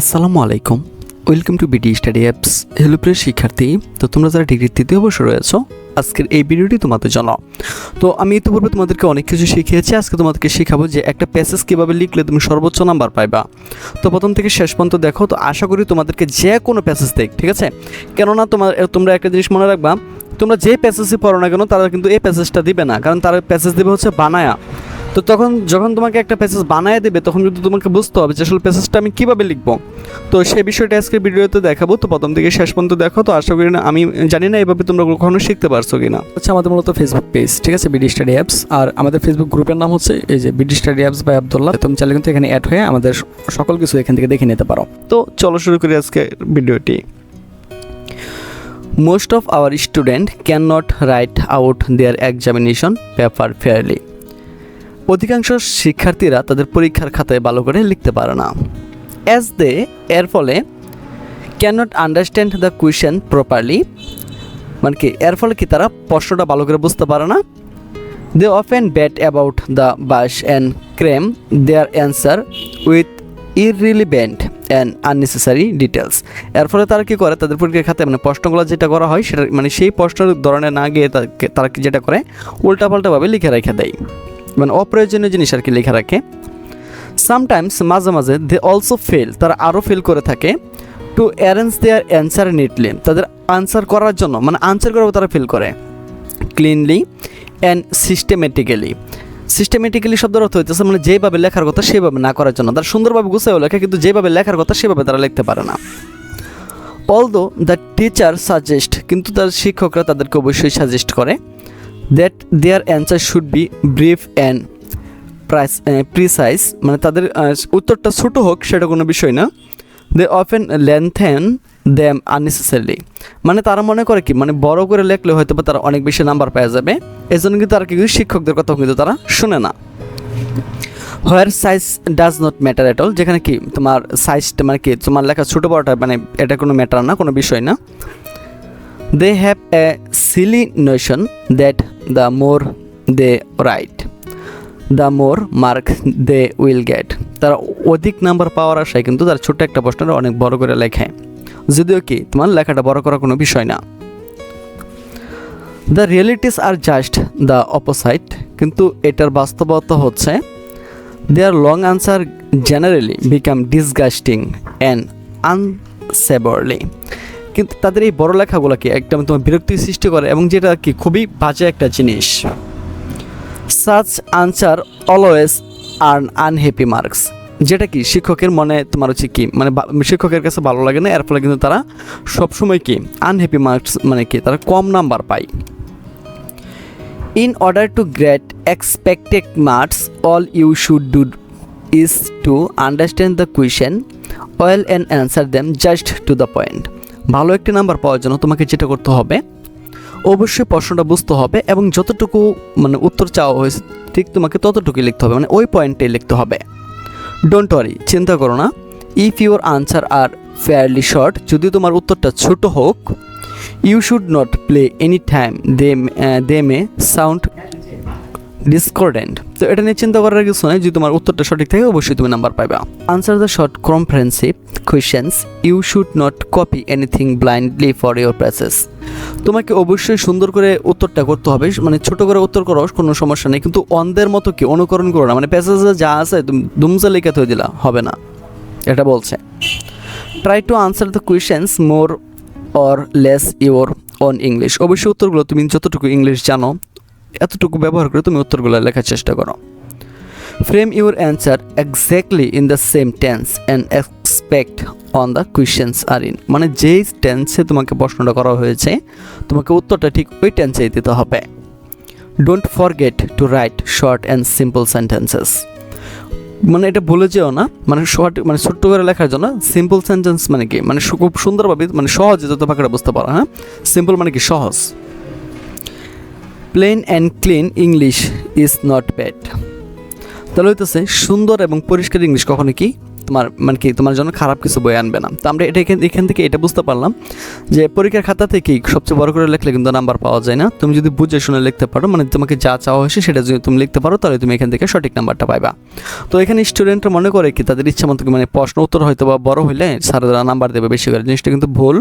আসসালামু আলাইকুম। Welcome to BD study apps hello প্রিয় শিক্ষার্থী, তো তোমরা যারা ডিগ্রির তৃতীয় বর্ষে রয়েছো, আজকের এই ভিডিওটি তোমাদের জন্য। তো আমি ইতিপূর্বে তোমাদেরকে অনেক কিছু শিখিয়েছি, আজকে তোমাদেরকে শেখাবো যে একটা প্যাসেজ কীভাবে লিখলে তুমি সর্বোচ্চ নাম্বার পাইবা। তো প্রথম থেকে শেষ পর্যন্ত দেখো, তো আশা করি তোমাদেরকে যে কোনো প্যাসেজ দেখ, ঠিক আছে? কেননা তোমার তোমরা একটা জিনিস মনে রাখবা, তোমরা যে প্যাসেজই পড়ো না কেন, তারা কিন্তু এই প্যাসেজটা দিবে না। কারণ তারা প্যাসেজ দেবে হচ্ছে বানায়া। তো তখন যখন তোমাকে একটা প্যাসেজ বানায় দেবে তখন কিন্তু তোমাকে বুঝতে হবে যে আসলে প্যাসেজটা আমি কীভাবে লিখব। তো সেই বিষয়টা আজকে ভিডিওতে দেখাবো। তো প্রথম থেকে শেষ পর্যন্ত দেখো। তো আশা করি না আমি জানি না এভাবে তোমরা কখনো শিখতে পারছ কিনা। হচ্ছে আমাদের মূলত ফেসবুক পেজ ঠিক আছে? বিডি স্টাডি অ্যাপস আর আমাদের ফেসবুক গ্রুপের নাম হচ্ছে এই যে BD study apps by Abdullah তুমি চাইলে কিন্তু এখানে অ্যাড হয়ে আমাদের সকল কিছু এখান থেকে দেখে নিতে পারো। তো চলো শুরু করি আজকে ভিডিওটি। Most of our student can not write out their examination paper fairly অধিকাংশ শিক্ষার্থীরা তাদের পরীক্ষার খাতায় ভালো করে লিখতে পারে না। অ্যাজ দে এর ফলে can not understand the question properly মানে কি, এর ফলে কি তারা প্রশ্নটা ভালো করে বুঝতে পারে না। They often beat about the bush and cram their answer with irrelevant and unnecessary details এর ফলে তারা কী করে? তাদের পরীক্ষার খাতে মানে প্রশ্নগুলো যেটা করা হয়, সেটা মানে সেই প্রশ্নের ধরনের না গিয়ে তারা যেটা করে? উল্টাপাল্টাভাবে লিখে রেখে দেয়। মানে অপ্রয়োজনীয় জিনিস আর কি লেখা রাখে। সামটাইমস মাঝে মাঝে দে অলসো ফেল তারা আরও ফেল করে থাকে to arrange their answer neatly তাদের আনসার করার জন্য মানে আনসার করাও তারা ফেল করে। ক্লিনলি অ্যান্ড সিস্টেমেটিক্যালি সিস্টেমেটিক্যালি শব্দের অর্থ হইতেছে মানে যেভাবে লেখার কথা সেভাবে না করার জন্য। তারা সুন্দরভাবে গুছাও লেখে, কিন্তু যেভাবে লেখার কথা সেভাবে তারা লিখতে পারে না। অলদো দ্য টিচার সাজেস্ট কিন্তু তার শিক্ষকরা তাদেরকে অবশ্যই সাজেস্ট করে। That their answer should be brief and price precise মানে তাদের উত্তরটা ছোটো হোক, সেটা কোনো বিষয় না। They often lengthen them unnecessarily মানে তারা মনে করে কি মানে বড় করে লেখলে হয়তো বা তারা অনেক বেশি নাম্বার পাওয়া যাবে। এই জন্য কিন্তু তারা কিন্তু শিক্ষকদের কথা কিন্তু তারা শুনে না। Where size does not matter at all যেখানে কি তোমার সাইজটা মানে কি, তোমার লেখা ছোটো বড়টা মানে এটা কোনো ম্যাটার না, কোনো বিষয় না। They have a silly notion that the more they write the more mark they will get তারা অধিক নাম্বার পাওয়ার আশায় কিন্তু তার ছোট্ট একটা প্রশ্নটা অনেক বড় করে লেখে। যদিও কি, তোমার লেখাটা বড় করার কোনো বিষয় না। The realities are just the opposite কিন্তু এটার বাস্তবতা হচ্ছে their long answer generally become disgusting and unsavoury কিন্তু তাদের এই বড় লেখাগুলো কি একদম তোমার বিরক্তি সৃষ্টি করে এবং যেটা কি খুবই বাজে একটা জিনিস। Such answer always earn unhappy marks যেটা কি শিক্ষকের মনে তোমার হচ্ছে কি মানে শিক্ষকের কাছে ভালো লাগে না, এর ফলে কিন্তু তারা সবসময় কি আনহ্যাপি মার্কস মানে কি তারা কম নাম্বার পায়। In order to great expected marks all you should do is to understand the question well and answer them just to the point ভালো একটি নাম্বার পাওয়ার জন্য তোমাকে যেটা করতে হবে, অবশ্যই প্রশ্নটা বুঝতে হবে এবং যতটুকু মানে উত্তর চাওয়া হয়েছে, ঠিক তোমাকে ততটুকুই লিখতে হবে মানে ওই পয়েন্টে লিখতে হবে। ডোন্ট ওয়ারি চিন্তা করো না। If your answer are fairly short যদি তোমার উত্তরটা ছোট হোক you should not play any time they they may sound discordant তো এটা নিয়ে চিন্তা করার কিছু নয় যদি তোমার উত্তরটা সঠিক থাকে, অবশ্যই তুমি নাম্বার পাবে answer the short comprehensive questions you should not copy anything blindly for your presses তোমাকে অবশ্যই সুন্দর করে উত্তরটা করতে হবে মানে ছোট করে উত্তর করো, কোনো সমস্যা নেই। কিন্তু অন্ধের মতো কি? অনুকরণ করো না। মানে প্যাসেজে যা আছে, তুমি দুমসা লেখা থয়ে দিলা, হবে না। এটা বলছে। Try to answer the questions more or less your own English অবশ্যই উত্তরগুলো তুমি যতটুকু ইংলিশ জানো এতটুকু ব্যবহার করে তুমি উত্তরগুলো লেখার চেষ্টা করো। Frame your answer exactly in the same tense and expect on the questions are in মানে যেই টেন্সে তোমাকে প্রশ্নটা করা হয়েছে, তোমাকে উত্তরটা ঠিক ওই টেন্সেই দিতে হবে। Don't forget to write short and simple sentences মানে এটা বলে যেও না মানে শর্ট মানে ছোট্ট করে লেখার জন্য সিম্পল সেন্টেন্স মানে কি? মানে খুব সুন্দরভাবে মানে সহজে যত পাখিটা বুঝতে পারো হ্যাঁ? সিম্পল মানে কি? সহজ। Plain and clean English is not bad তাহলে হইতেছে সুন্দর এবং পরিষ্কার ইংলিশ কখনো কি? তোমার মানে কি, তোমার জন্য খারাপ কিছু বই আনবে না। তো আমরা এটা এখান থেকে এটা বুঝতে পারলাম যে পরীক্ষার খাতা থেকেই সবচেয়ে বড় করে লিখলে কিন্তু নাম্বার পাওয়া যায় না। তুমি যদি বুঝে শুনে লিখতে পারো মানে তোমাকে যা চাওয়া হয়েছে সেটা যদি তুমি লিখতে পারো, তাহলে তুমি এখান থেকে সঠিক নাম্বারটা পাইবা। তো এখানে স্টুডেন্টরা মনে করে কি, তাদের ইচ্ছা মতো মানে প্রশ্ন উত্তর হয়তো বা বড় হইলে স্যাররা নাম্বার দেবে বেশি করে। জিনিসটা কিন্তু ভুল।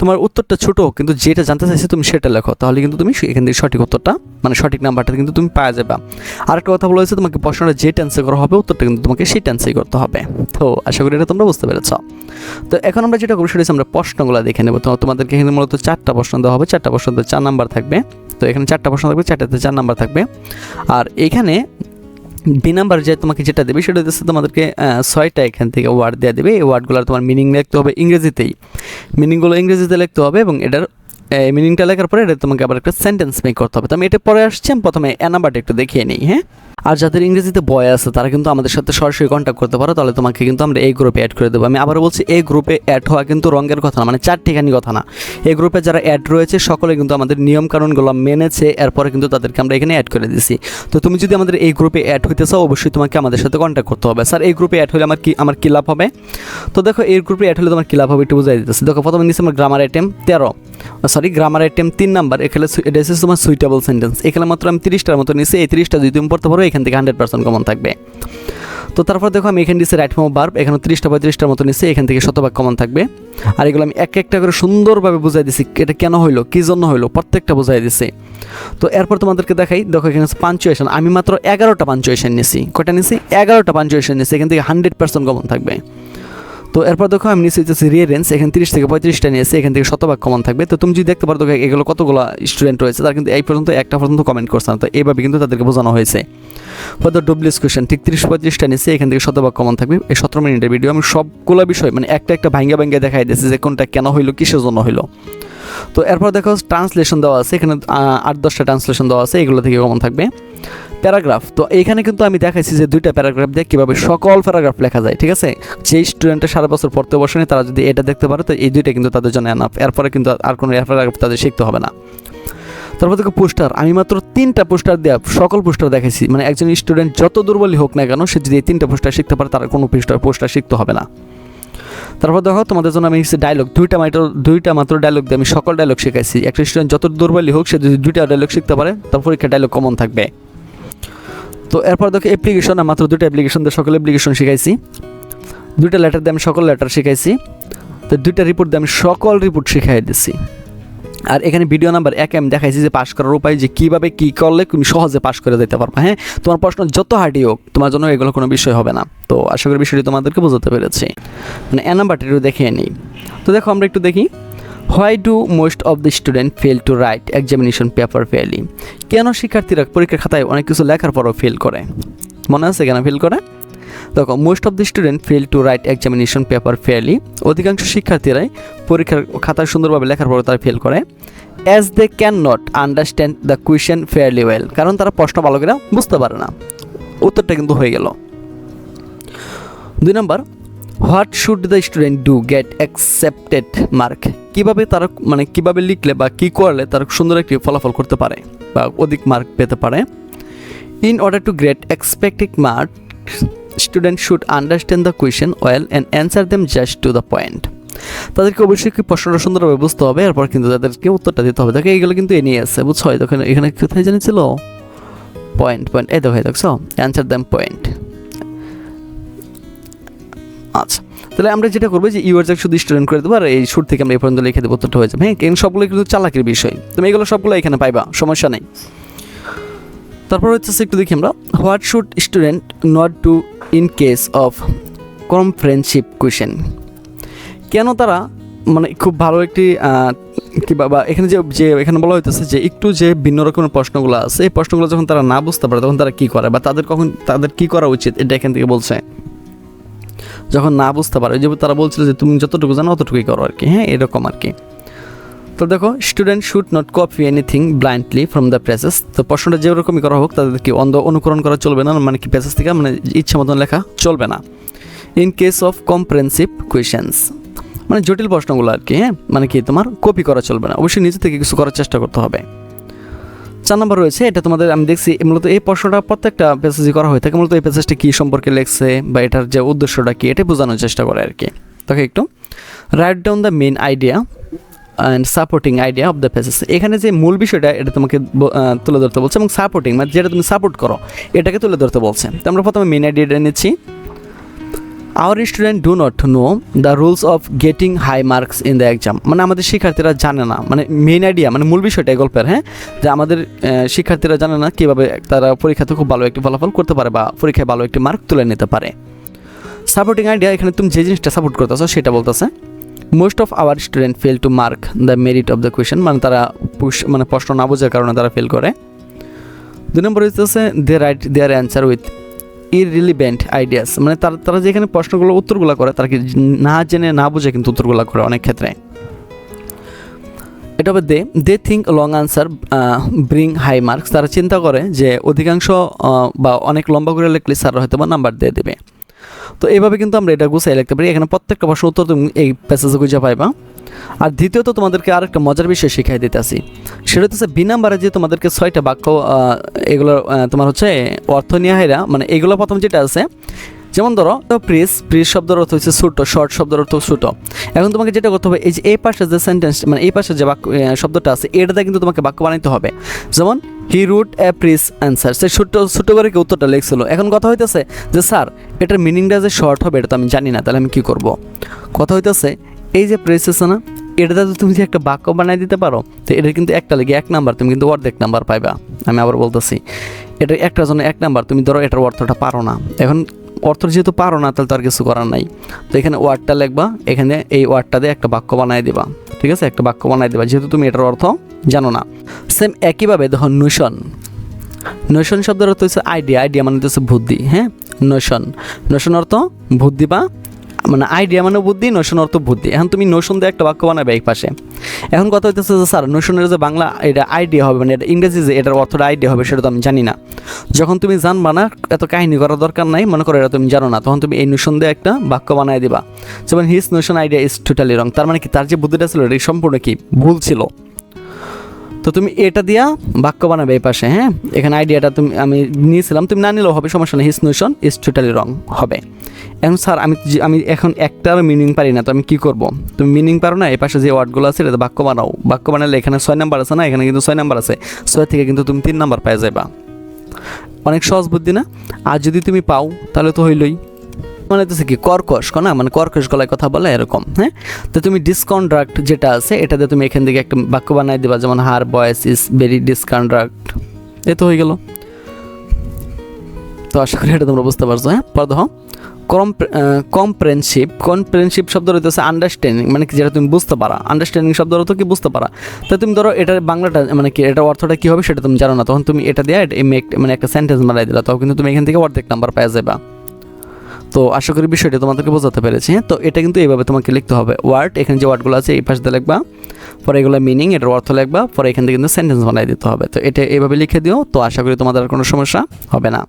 তোমার উত্তরটা ছোট, কিন্তু যেটা জানতে চাইছে তুমি সেটা লেখো। তাহলে কিন্তু তুমি এখান থেকে সঠিক উত্তরটা মানে সঠিক নাম্বারটা কিন্তু তুমি পাওয়া যাবে। আরেকটা কথা বলা হয়েছে, তোমাকে প্রশ্নটা যে টেন্সে করা হবে, উত্তরটা কিন্তু তোমাকে সেই টেন্সেই করতে হবে। তো আশা করি এটা তোমরা বুঝতে পেরেছ। তো এখন আমরা যেটা করি সেটা আমরা প্রশ্নগুলো দেখে নেব। তো তোমাদেরকে এখানে মূলত চারটা প্রশ্ন দেওয়া হবে। চারটা প্রশ্নতে চার নাম্বার থাকবে। তো এখানে চারটা প্রশ্ন থাকবে, চারটাতে চার নাম্বার থাকবে। আর এখানে বি নাম্বার যে তোমাকে যেটা দেবে সেটা হচ্ছে তোমাদেরকে ছয়টা এখান থেকে ওয়ার্ড দেওয়া দেবে। এই ওয়ার্ডগুলোর তোমার মিনিং লিখতে হবে ইংরেজিতেই। মিনিংগুলো ইংরেজিতে লিখতে হবে এবং এটার মিনিংটা লেখার পরে এটা তোমাকে আবার একটা সেন্টেন্স মেক করতে হবে। তো আমি এটা পরে আসছি। আমি প্রথমে এ নাম্বারটা একটু দেখিয়ে নিই হ্যাঁ? আর যাদের ইংরেজিতে বয় আছে, তারা কিন্তু আমাদের সাথে সরাসরি কন্ট্যাক্ট করতে পারো। তাহলে তোমাকে কিন্তু আমরা এই গ্রুপে অ্যাড করে দেবো। আমি আবার বলছি, এই গ্রুপে অ্যাড হওয়া কিন্তু রঙের কথা না মানে চার ঠিকানি কথা না। এই গ্রুপে যারা অ্যাড রয়েছে, সকলে কিন্তু আমাদের নিয়মকানুনগুলো মেনেছে, এরপরে কিন্তু তাদেরকে আমরা এখানে অ্যাড করে দিছি। তো তুমি যদি আমাদের এই গ্রুপে অ্যাড হইতে চাও, অবশ্যই তোমাকে আমাদের সাথে কন্ট্যাক্ট করতে হবে। স্যার, এই গ্রুপে অ্যাড হলে আমার কি, আমার কী লাভ হবে? তো দেখো, এই গ্রুপে অ্যাড হলে তোমার কী লাভ হবে একটু বুঝাই দিতেছি। দেখো, প্রথমে নিচ্ছি আমার গ্রামার আইটেম তেরো। সরি গ্রামার আইটেম তিন নাম্বার। এখানে এটা হচ্ছে তোমার সুইটেবল সেন্টেন্স এখানে মাত্র আমি তিরিশটার মতো নিচ্ছি এই তিরিশটা যদি তুমি পড়তে পারো এখান থেকে হান্ড্রেড পার্সেন্ট কমন থাকবে। তো তারপর দেখো আমি এখানে দিচ্ছি রাইট ফর্ম বার্ব এখানে ত্রিশটা পঁয়ত্রিশটার মতো নিচ্ছি এখান থেকে শতভাগ কমন থাকবে। আর এগুলো আমি এক একটা করে সুন্দরভাবে বুঝাই দিছি, এটা কেন হইল, কী জন্য হইল, প্রত্যেকটা বুঝাই দিচ্ছি তো এরপর তোমাদেরকে দেখাই, দেখো এখানে পাঞ্চুয়েশন আমি মাত্র এগারোটা পাঞ্চুয়েশন নিছি। কটা নিছি? এগারোটা পাঞ্চুয়েশন নিছি, এখান থেকে হান্ড্রেড পার্সেন্ট কমন থাকবে। তো এরপর দেখো আমি নিচে হচ্ছে রিয়ারেন্স এখানে তিরিশ থেকে পঁয়ত্রিশটা নিয়েছে এখান থেকে শতভাগ কমন থাকবে। তো তুমি যদি দেখতে পারো দেখো এগুলো কতগুলো স্টুডেন্ট রয়েছে, তারা কিন্তু এই পর্যন্ত একটা পর্যন্ত কমেন্ট করছে না। তো এইভাবে কিন্তু তাদেরকে বোঝানো হয়েছে। হয়তো ডব্লিউএস কোয়েশন ঠিক তিরিশ পঁয়ত্রিশটা নিয়েছে এখান থেকে শতভাগ কমন থাকবে। এই সতেরো মিনিটের ভিডিও আমি সবগুলো বিষয় মানে একটা একটা ভাঙ্গা ভাঙ্গা দেখাই দিয়েছি যে কোনটা কেন হইল, কিসের জন্য হইল। তো এরপর দেখো ট্রান্সলেশন দেওয়া আছে, এখানে আট দশটা ট্রান্সলেশন দেওয়া আছে, এগুলো থেকে কমন থাকবে। প্যারাগ্রাফ। তো এখানে কিন্তু আমি দেখাইছি যে দুইটা প্যারাগ্রাফ দিয়ে কীভাবে সকল প্যারাগ্রাফ লেখা যায়, ঠিক আছে? যেই স্টুডেন্টের সারা বছর পড়তে বসেনি, তারা যদি এটা দেখতে পারে, তো এই দুইটা কিন্তু তাদের জন্য এনাফ এরপরে কিন্তু আর কোনো প্যারাগ্রাফ তাদের শিখতে হবে না। তারপর দেখো পোস্টার। আমি মাত্র তিনটা পোস্টার দেওয়া সকল পোস্টার দেখেছি মানে একজন স্টুডেন্ট যত দুর্বলই হোক না কেন, সে যদি এই তিনটা পোস্টার শিখতে পারে, তার কোনো পোস্টার পোস্টার শিখতে হবে না। তারপর দেখো, তোমাদের জন্য আমি ডায়লগ দুইটা মাত্র দুইটা মাত্র ডায়লগ দিয়ে আমি সকল ডায়লগ শিখাইছি। একটা স্টুডেন্ট যত দুর্বলই হোক, সে যদি দুইটা ডায়লগ শিখতে পারে, তার পরীক্ষা ডায়লগ কমন থাকবে। তো এরপর দেখো অ্যাপ্লিকেশন মাত্র দুটো অ্যাপ্লিকেশন দিয়ে সকল অ্যাপ্লিকেশন শিখাইছি। দুইটা লেটার দিয়ে আমি সকল লেটার শিখাইছি। তো দুইটা রিপোর্ট দিয়ে আমি সকল রিপোর্ট শিখাই দিছি। আর এখানে ভিডিও নাম্বার এক আমি দেখাইছি যে পাশ করার উপায় যে কীভাবে কী করলে তুমি সহজে পাশ করে দিতে পারবে হ্যাঁ? তোমার প্রশ্ন যত হার্ডই হোক, তোমার জন্য এগুলো কোনো বিষয় হবে না। তো আশা করি বিষয়টি তোমাদেরকে বোঝাতে পেরেছি। মানে এ নাম্বারটা একটু দেখিয়ে নিই। তো দেখো আমরা একটু দেখি। Why do most of the student fail to write examination paper fairly কেন শিক্ষার্থীরা পরীক্ষার খাতায় অনেক কিছু লেখার পরও ফেল করে? মনে আছে কেন ফেল করে? দেখো most of the student fail to write examination paper fairly অধিকাংশ শিক্ষার্থীরাই পরীক্ষার খাতায় সুন্দরভাবে লেখার পরও তারা ফেল করে। As they can not understand the question fairly well কারণ তারা প্রশ্ন ভালো করে বুঝতে পারে না। উত্তরটা কিন্তু হয়ে গেল। দুই number what should the student do get accepted mark? কীভাবে তারা মানে কীভাবে লিখলে বা কী করলে তারা সুন্দর একটি ফলাফল করতে পারে বা অধিক মার্ক পেতে পারে? In order to great expected mark, student should understand the question well and answer them just to the point. তাদেরকে অবশ্যই কি প্রশ্নটা সুন্দরভাবে বুঝতে হবে, এরপর কিন্তু তাদেরকে উত্তরটা দিতে হবে। দেখো এইগুলো কিন্তু এ নিয়ে আছে, বুঝছ? দেখো, এখানে কোথায় জানিয়েছিল? Point point. এই দেখো দেখছ? Answer them point. আচ্ছা তাহলে আমরা যেটা করব যে ইউর শুধু স্টুডেন্ট করে দেবো আর এই শুট থেকে আমরা এই পর্যন্ত লিখে দেবো হয়ে যাবে। হ্যাঁ সবগুলো কিন্তু চালাকির বিষয়। তুমি এগুলো সবগুলো এখানে পাইবা, সমস্যা নেই। তারপর হচ্ছে একটু দেখি আমরা what should student not do in case of comprehension question কেন তারা মানে খুব ভালো একটি কি বাবা এখানে যে যে এখানে বলা হইতেছে যে একটু যে ভিন্ন রকমের প্রশ্নগুলো আছে, এই প্রশ্নগুলো যখন তারা না বুঝতে পারে তখন তারা কী করে বা তাদের কখন, তাদের কি করা উচিত, এটা এখান থেকে বলছে। যখন না বুঝতে পারে যে তারা বলছিল যে তুমি যতটুকু জানো অতটুকুই করো আর কি। হ্যাঁ এরকম আর কি। তো দেখো student should not copy anything blindly from the presses তো প্রশ্নটা যেরকমই করা হোক তাদেরকে অন্ধ অনুকরণ করা চলবে না? মানে কি প্রেসেস থেকে মানে ইচ্ছা মতন লেখা চলবে না। In case of comprehensive questions মানে জটিল প্রশ্নগুলো আর কি হ্যাঁ? মানে কি তোমার কপি করা চলবে না। অবশ্যই নিজে থেকে কিছু করার চেষ্টা করতে হবে। চার নম্বর রয়েছে, এটা তোমাদের আমি দেখছি, মূলত এই প্রশ্নটা প্রত্যেকটা প্যাসেজে করা হয়ে থাকে। মূলত এই প্যাসেজটা কী সম্পর্কে লেখছে বা এটার যে উদ্দেশ্যটা কী, এটা বোঝানোর চেষ্টা করে আর কি। তোকে একটু। Write down the main idea and supporting idea of the passage এখানে যে মূল বিষয়টা, এটা তোমাকে তুলে ধরতে বলছে এবং সাপোর্টিং মানে যেটা তুমি সাপোর্ট করো, এটাকে তুলে ধরতে বলছে। তো আমরা প্রথমে মেন আইডিয়াটা নিচ্ছি। Our student do not know the rules of getting high marks in the exam মানে আমাদের শিক্ষার্থীরা জানে না। মানে মেইন আইডিয়া মানে মূল বিষয়টা গল্পের হ্যাঁ? যে আমাদের শিক্ষার্থীরা জানে না কীভাবে তারা পরীক্ষাতে খুব ভালো একটি ফলাফল করতে পারে বা পরীক্ষায় ভালো একটি মার্ক তুলে নিতে পারে। সাপোর্টিং আইডিয়া এখানে তুমি যে জিনিসটা সাপোর্ট করতেছো সেটা বলতেছে most of our student fail to mark the merit of the question মানে তারা মানে প্রশ্ন না বোঝার কারণে তারা ফেল করে। দুই নম্বর হচ্ছে they write their answer with irrelevant ideas মানে তারা তারা যেখানে প্রশ্নগুলো, উত্তরগুলো করে, তারা কি না জেনে, না বুঝে কিন্তু উত্তরগুলো করে অনেক ক্ষেত্রে। এটা হবে they they think long answer bring high marks তারা চিন্তা করে যে অধিকাংশ বা অনেক লম্বা করে লিখলে স্যার হয়তো বা নাম্বার দিয়ে দেবে। তো এইভাবে কিন্তু আমরা এটা গুছাই লিখতে পারি। এখানে প্রত্যেকটা প্রশ্ন উত্তর তুমি এই প্যাসেজে খুঁজে পাইবা। আর দ্বিতীয়ত তোমাদেরকে আরেকটা মজার বিষয় শিখাই দিতে আসি সেটা হচ্ছে বি নাম্বারে যে তোমাদেরকে ছয়টা বাক্য এগুলো তোমার হচ্ছে অর্থ নিয়ে মানে এগুলো প্রথম যেটা আছে, যেমন ধরো প্রিস প্রিস শব্দের অর্থ হচ্ছে ছোটো, শর্ট শব্দের অর্থ ছোটো। এখন তোমাকে যেটা করতে হবে, এই যে এই পাশে যে সেন্টেন্স মানে এই পাশে যে বাক্য শব্দটা আছে, এটাতে কিন্তু তোমাকে বাক্য বানাইতে হবে। যেমন হি রুট এ প্রিস অ্যান্সার সে ছোট্ট ছোটো করে কি উত্তরটা লিখছিল? এখন কথা হইতেছে যে, স্যার, এটার মিনিংটা যে শর্ট হবে, এটা তো আমি জানি না, তাহলে আমি কি করব? কথা হইতেছে এই যে প্রেস আছে না এটাতে তুমি যে একটা বাক্য বানাই দিতে পারো, তো এটা কিন্তু একটা লেগে এক নাম্বার তুমি কিন্তু অর্ধেক নাম্বার পাইবা। আমি আবার বলতেছি, এটা একটার জন্য এক নাম্বার তুমি ধরো এটার অর্থটা পারো না। এখন অর্থ যেহেতু পারো না, তাহলে তো আর কিছু করার নাই। তো এখানে ওয়ার্ডটা লিখবা, এখানে এই ওয়ার্ডটা দিয়ে একটা বাক্য বানাই দিবা, ঠিক আছে? একটা বাক্য বানাই দিবা, যেহেতু তুমি এটার অর্থ জানো না। সেম একইভাবে দেখো নোশন নোশন শব্দের অর্থ হচ্ছে আইডিয়া আইডিয়া মানে হচ্ছে বুদ্ধি হ্যাঁ? নোশন নোশন অর্থ বুদ্ধি বা মানে আইডিয়া মানে বুদ্ধি নোশন অর্থ বুদ্ধি। এখন তুমি নোশন দিয়ে একটা বাক্য বানাবে এক পাশে এখন কথা হইতেছে যে, স্যার নোশনের যে বাংলা, এটা আইডিয়া হবে মানে এটা ইংরেজি যে, এটার অর্থটা আইডিয়া হবে, সেটা তো আমি জানি না। যখন তুমি জানবা না, এত কাহিনী করার দরকার নাই, মনে করো এটা তুমি জানো না, তখন তুমি এই নোশন দিয়ে একটা বাক্য বানায় দিবা। যেমন his notion idea is totally wrong তার মানে কি, তার যে বুদ্ধিটা ছিল, এটা সম্পূর্ণ কি, ভুল ছিল? তো তুমি এটা দিয়া বাক্য বানাবে এই পাশে হ্যাঁ? এখানে আইডিয়াটা তুমি, আমি নিয়েছিলাম, তুমি না নিলেও হবে, সমস্যা নেই his notion is totally wrong হবে। এখন স্যার, আমি আমি এখন একটার মিনিং পারি না, তো আমি কি করব? তুমি মিনিং পারো না, এই পাশে যে ওয়ার্ডগুলো আছে, এটা বাক্য বানাও। বাক্য বানালে এখানে ছয় নাম্বার আছে না, এখানে কিন্তু ছয় নাম্বার আছে। ছয় থেকে কিন্তু তুমি তিন নাম্বার পেয়ে যাবা অনেক সহজ বুদ্ধি না? আর যদি তুমি পাও, তাহলে তো হইলই। মানে হচ্ছে কি, কর্কশ না? মানে কর্কশ গলায় কথা বলে এরকম হ্যাঁ? তো তুমি ডিসকন্ট্রাক্ট যেটা আছে এটাতে তুমি এখান থেকে একটা বাক্য বানাই দিবা, যেমন হার বয়েস ইজ ভেরি ডিসকন্ট্রাক্ট এ তো হয়ে গেল। তো আশা করি এটা তোমরা বুঝতে পারছ হ্যাঁ? পর কম্প্রেনশিপ কম্প্রেনশিপ শব্দ রয়েছে আন্ডারস্ট্যান্ডিং মানে যেটা তুমি বুঝতে পারা। আন্ডারস্ট্যান্ডিং শব্দ অর্থ কি বুঝতে পারা? তো তুমি ধরো এটার বাংলাটা মানে কি এটার অর্থটা কী হবে সেটা তুমি জানো না। তখন তুমি এটা দিয়ে একটা- মানে একটা সেন্টেন্স বানাই দিলা। তখন কিন্তু তুমি এখান থেকে অর্ধেক নাম্বার পেয়ে যাবা তো আশা করি বিষয়টা তোমাদেরকে বোঝাতে পেরেছি। হ্যাঁ? তো এটা কিন্তু এইভাবে তোমাকে লিখতে হবে। ওয়ার্ড এখানে যে ওয়ার্ডগুলো আছে, এই পাশে লিখবা। পরে এগুলো মিনিং এটার অর্থ লিখবা। পরে এখান থেকে কিন্তু সেন্টেন্স বানাই দিতে হবে। তো এটা এইভাবে লিখে দিও। তো আশা করি তোমাদের কোনো সমস্যা হবে না।